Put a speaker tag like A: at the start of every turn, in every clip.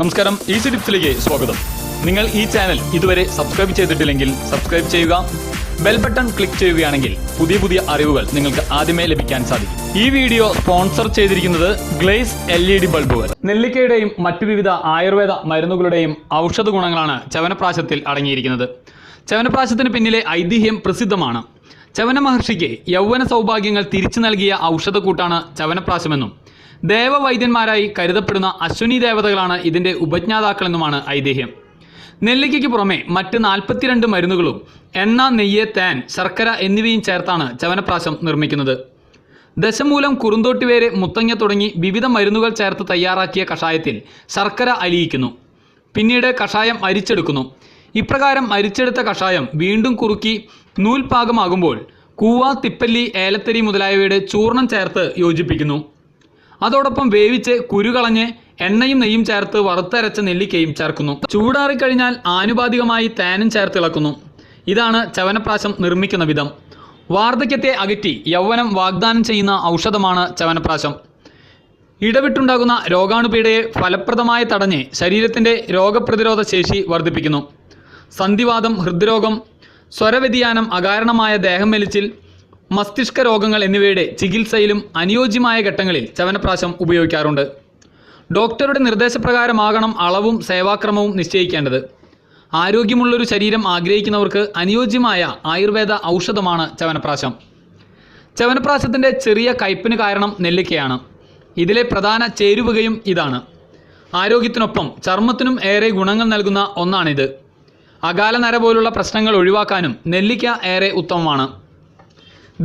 A: നമസ്കാരം ഈസി ടിപ്സിലേക്ക് സ്വാഗതം. നിങ്ങൾ ഈ ചാനൽ ഇതുവരെ സബ്സ്ക്രൈബ് ചെയ്തിട്ടില്ലെങ്കിൽ സബ്സ്ക്രൈബ് ചെയ്യുക ബെൽ ബട്ടൺ ക്ലിക്ക് ചെയ്യുകയാണെങ്കിൽ പുതിയ പുതിയ അറിവുകൾ നിങ്ങൾക്ക് ആദ്യമേ ലഭിക്കാൻ സാധിക്കും. ഈ വീഡിയോ സ്പോൺസർ ചെയ്തിരിക്കുന്നത് ഗ്ലേസ് എൽ ഇ ഡി ബൾബുകൾ. നെല്ലിക്കയുടെയും മറ്റു വിവിധ ആയുർവേദ മരുന്നുകളുടെയും ഔഷധ ഗുണങ്ങളാണ് ചവനപ്രാശത്തിൽ അടങ്ങിയിരിക്കുന്നത്. ചവനപ്രാശത്തിന് പിന്നിലെ ഐതിഹ്യം പ്രസിദ്ധമാണ്. ചവന മഹർഷിക്ക് യൗവന സൗഭാഗ്യങ്ങൾ തിരിച്ചു നൽകിയ ഔഷധക്കൂട്ടാണ് ചവനപ്രാശമെന്നും ദേവവൈദ്യന്മാരായി കരുതപ്പെടുന്ന അശ്വനി ദേവതകളാണ് ഇതിന്റെ ഉപജ്ഞാതാക്കളെന്നുമാണ് ഐതിഹ്യം. നെല്ലിക്കയ്ക്ക് പുറമെ മറ്റ് നാൽപ്പത്തിരണ്ട് മരുന്നുകളും എണ്ണ നെയ്യ് തേൻ ശർക്കര എന്നിവയും ചേർത്താണ് ചവനപ്രാശം നിർമ്മിക്കുന്നത്. ദശമൂലം കുറുന്തോട്ടിവേര് മുത്തങ്ങ തുടങ്ങി വിവിധ മരുന്നുകൾ ചേർത്ത് തയ്യാറാക്കിയ കഷായത്തിൽ ശർക്കര അലിയിക്കുന്നു. പിന്നീട് കഷായം അരിച്ചെടുക്കുന്നു. ഇപ്രകാരം അരിച്ചെടുത്ത കഷായം വീണ്ടും കുറുക്കി നൂൽപാകമാകുമ്പോൾ കൂവ തിപ്പല്ലി ഏലത്തരി മുതലായവയുടെ ചൂർണം ചേർത്ത് യോജിപ്പിക്കുന്നു. അതോടൊപ്പം വേവിച്ച് കുരുകളഞ്ഞ് എണ്ണയും നെയ്യും ചേർത്ത് വറുത്തരച്ച നെല്ലിക്കയും ചേർക്കുന്നു. ചൂടാറിക്കഴിഞ്ഞാൽ ആനുപാതികമായി തേനും ചേർത്ത് ഇളക്കുന്നു. ഇതാണ് ചവനപ്രാശം നിർമ്മിക്കുന്ന വിധം. വാർദ്ധക്യത്തെ അകറ്റി യൗവനം വാഗ്ദാനം ചെയ്യുന്ന ഔഷധമാണ് ചവനപ്രാശം. ഇടവിട്ടുണ്ടാകുന്ന രോഗാണുപീഡയെ ഫലപ്രദമായി തടഞ്ഞ് ശരീരത്തിന്റെ രോഗപ്രതിരോധ ശേഷി വർദ്ധിപ്പിക്കുന്നു. സന്ധിവാദം ഹൃദ്രോഗം സ്വരവ്യതിയാനം അകാരണമായ ദേഹം മസ്തിഷ്ക രോഗങ്ങൾ എന്നിവയുടെ ചികിത്സയിലും അനുയോജ്യമായ ഘട്ടങ്ങളിൽ ചവനപ്രാശം ഉപയോഗിക്കാറുണ്ട്. ഡോക്ടറുടെ നിർദ്ദേശപ്രകാരമാകണം അളവും സേവാക്രമവും നിശ്ചയിക്കേണ്ടത്. ആരോഗ്യമുള്ളൊരു ശരീരം ആഗ്രഹിക്കുന്നവർക്ക് അനുയോജ്യമായ ആയുർവേദ ഔഷധമാണ് ചവനപ്രാശം. ചവനപ്രാശത്തിന്റെ ചെറിയ കയ്പിന് കാരണം നെല്ലിക്കയാണ്. ഇതിലെ പ്രധാന ചേരുവകയും ഇതാണ്. ആരോഗ്യത്തിനൊപ്പം ചർമ്മത്തിനും ഏറെ ഗുണങ്ങൾ നൽകുന്ന ഒന്നാണിത്. അകാല നര പോലുള്ള പ്രശ്നങ്ങൾ ഒഴിവാക്കാനും നെല്ലിക്ക ഏറെ ഉത്തമമാണ്.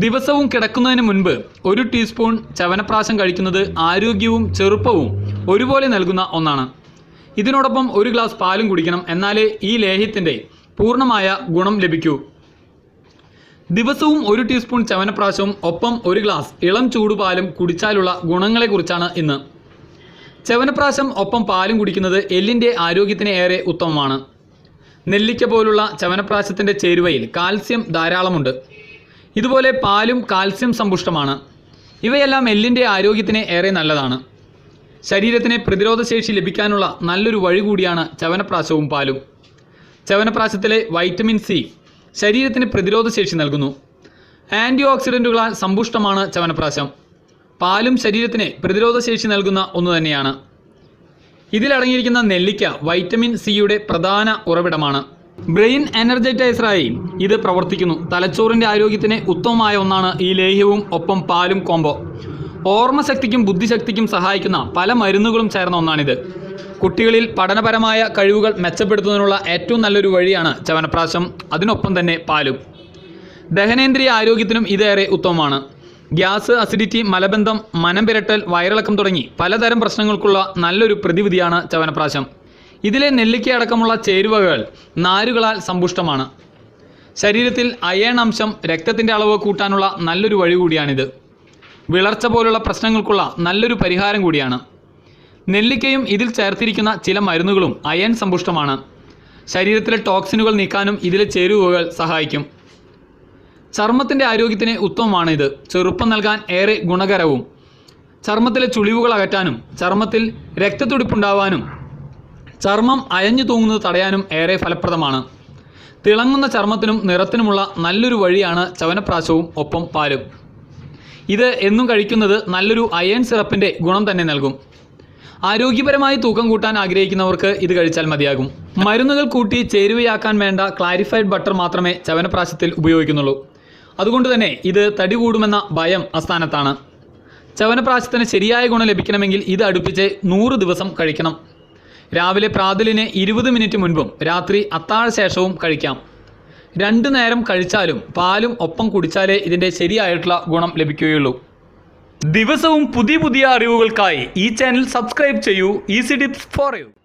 A: ദിവസവും കിടക്കുന്നതിന് മുൻപ് ഒരു ടീസ്പൂൺ ചവനപ്രാശം കഴിക്കുന്നത് ആരോഗ്യവും ചെറുപ്പവും ഒരുപോലെ നൽകുന്ന ഒന്നാണ്. ഇതിനോടൊപ്പം ഒരു ഗ്ലാസ് പാലും കുടിക്കണം എന്നാലേ ഈ ലേഹ്യത്തിന്റെ പൂർണമായ ഗുണം ലഭിക്കൂ. ദിവസവും ഒരു ടീസ്പൂൺ ചവനപ്രാശവും ഒപ്പം ഒരു ഗ്ലാസ് ഇളം ചൂടുപാലും കുടിച്ചാലുള്ള ഗുണങ്ങളെക്കുറിച്ചാണ് ഇന്ന്. ചവനപ്രാശം ഒപ്പം പാലും കുടിക്കുന്നത് എല്ലിന്റെ ആരോഗ്യത്തിന് ഏറെ ഉത്തമമാണ്. നെല്ലിക്ക പോലുള്ള ചവനപ്രാശത്തിന്റെ ചേരുവയിൽ കാൽസ്യം ധാരാളമുണ്ട്. ഇതുപോലെ പാലും കാൽസ്യം സമ്പുഷ്ടമാണ്. ഇവയെല്ലാം എല്ലിന്റെ ആരോഗ്യത്തിന് ഏറെ നല്ലതാണ്. ശരീരത്തിന് പ്രതിരോധശേഷി ലഭിക്കാനുള്ള നല്ലൊരു വഴി കൂടിയാണ് ചവനപ്രാശവും പാലും. ചവനപ്രാശത്തിലെ വൈറ്റമിൻ സി ശരീരത്തിന് പ്രതിരോധശേഷി നൽകുന്നു. ആന്റി ഓക്സിഡന്റുകളാൽ സമ്പുഷ്ടമാണ് ചവനപ്രാശം. പാലും ശരീരത്തിന് പ്രതിരോധശേഷി നൽകുന്ന ഒന്ന് തന്നെയാണ്. ഇതിലടങ്ങിയിരിക്കുന്ന നെല്ലിക്ക വൈറ്റമിൻ സിയുടെ പ്രധാന ഉറവിടമാണ്. ബ്രെയിൻ എനർജറ്റൈസറായി ഇത് പ്രവർത്തിക്കുന്നു. തലച്ചോറിന്റെ ആരോഗ്യത്തിന് ഉത്തമമായ ഒന്നാണ് ഈ ലേഹ്യവും ഒപ്പം പാലും കോംബോ. ഓർമ്മശക്തിക്കും ബുദ്ധിശക്തിക്കും സഹായിക്കുന്ന പല മരുന്നുകളും ചേർന്ന ഒന്നാണിത്. കുട്ടികളിൽ പഠനപരമായ കഴിവുകൾ മെച്ചപ്പെടുത്തുന്നതിനുള്ള ഏറ്റവും നല്ലൊരു വഴിയാണ് ചവനപ്രാശം അതിനൊപ്പം തന്നെ പാലും. ദഹനേന്ദ്രിയ ആരോഗ്യത്തിനും ഇതേറെ ഉത്തമമാണ്. ഗ്യാസ് അസിഡിറ്റി മലബന്ധം മനം വയറിളക്കം തുടങ്ങി പലതരം പ്രശ്നങ്ങൾക്കുള്ള നല്ലൊരു പ്രതിവിധിയാണ് ചവനപ്രാശം. ഇതിലെ നെല്ലിക്ക അടക്കമുള്ള ചേരുവകൾ നാരുകളാൽ സമ്പുഷ്ടമാണ്. ശരീരത്തിൽ അയേൺ അംശം രക്തത്തിന്റെ അളവ് കൂട്ടാനുള്ള നല്ലൊരു വഴി കൂടിയാണിത്. വിളർച്ച പോലുള്ള പ്രശ്നങ്ങൾക്കുള്ള നല്ലൊരു പരിഹാരം കൂടിയാണ്. നെല്ലിക്കയും ഇതിൽ ചേർത്തിരിക്കുന്ന ചില മരുന്നുകളും അയൺ സമ്പുഷ്ടമാണ്. ശരീരത്തിലെ ടോക്സിനുകൾ നീക്കാനും ഇതിലെ ചേരുവകൾ സഹായിക്കും. ചർമ്മത്തിന്റെ ആരോഗ്യത്തിന് ഉത്തമമാണ് ഇത് ചെറുപ്പം നൽകാൻ ഏറെ ഗുണകരവും. ചർമ്മത്തിലെ ചുളിവുകൾ അകറ്റാനും ചർമ്മത്തിൽ രക്തത്തുടിപ്പുണ്ടാവാനും ചർമ്മം അയഞ്ഞു തൂങ്ങുന്നത് തടയാനും ഏറെ ഫലപ്രദമാണ്. തിളങ്ങുന്ന ചർമ്മത്തിനും നിറത്തിനുമുള്ള നല്ലൊരു വഴിയാണ് ചവനപ്രാശവും ഒപ്പം പാലും. ഇത് എന്നും കഴിക്കുന്നത് നല്ലൊരു അയൺ സിറപ്പിന്റെ ഗുണം തന്നെ നൽകും. ആരോഗ്യപരമായി തൂക്കം കൂട്ടാൻ ആഗ്രഹിക്കുന്നവർക്ക് ഇത് കഴിച്ചാൽ മതിയാകും. മരുന്നുകൾ കൂട്ടി ചേരുവയാക്കാൻ വേണ്ട ക്ലാരിഫൈഡ് ബട്ടർ മാത്രമേ ചവനപ്രാശത്തിൽ ഉപയോഗിക്കുന്നുള്ളൂ. അതുകൊണ്ട് തന്നെ ഇത് തടി കൂടുമെന്ന ഭയം അസ്ഥാനത്താണ് ചവനപ്രാശത്തിന് ശരിയായ ഗുണം ലഭിക്കണമെങ്കിൽ ഇത് അടുപ്പിച്ച് നൂറ് ദിവസം കഴിക്കണം. രാവിലെ പ്രാതലിന് ഇരുപത് മിനിറ്റ് മുൻപും രാത്രി അത്താഴ ശേഷവും കഴിക്കാം. രണ്ടു നേരം കഴിച്ചാലും പാലും ഒപ്പം കുടിച്ചാലേ ഇതിന്റെ ശരിയായിട്ടുള്ള ഗുണം ലഭിക്കുകയുള്ളൂ. ദിവസവും പുതിയ പുതിയ അറിവുകൾക്കായി ഈ ചാനൽ സബ്സ്ക്രൈബ് ചെയ്യൂ. Easy tips for you.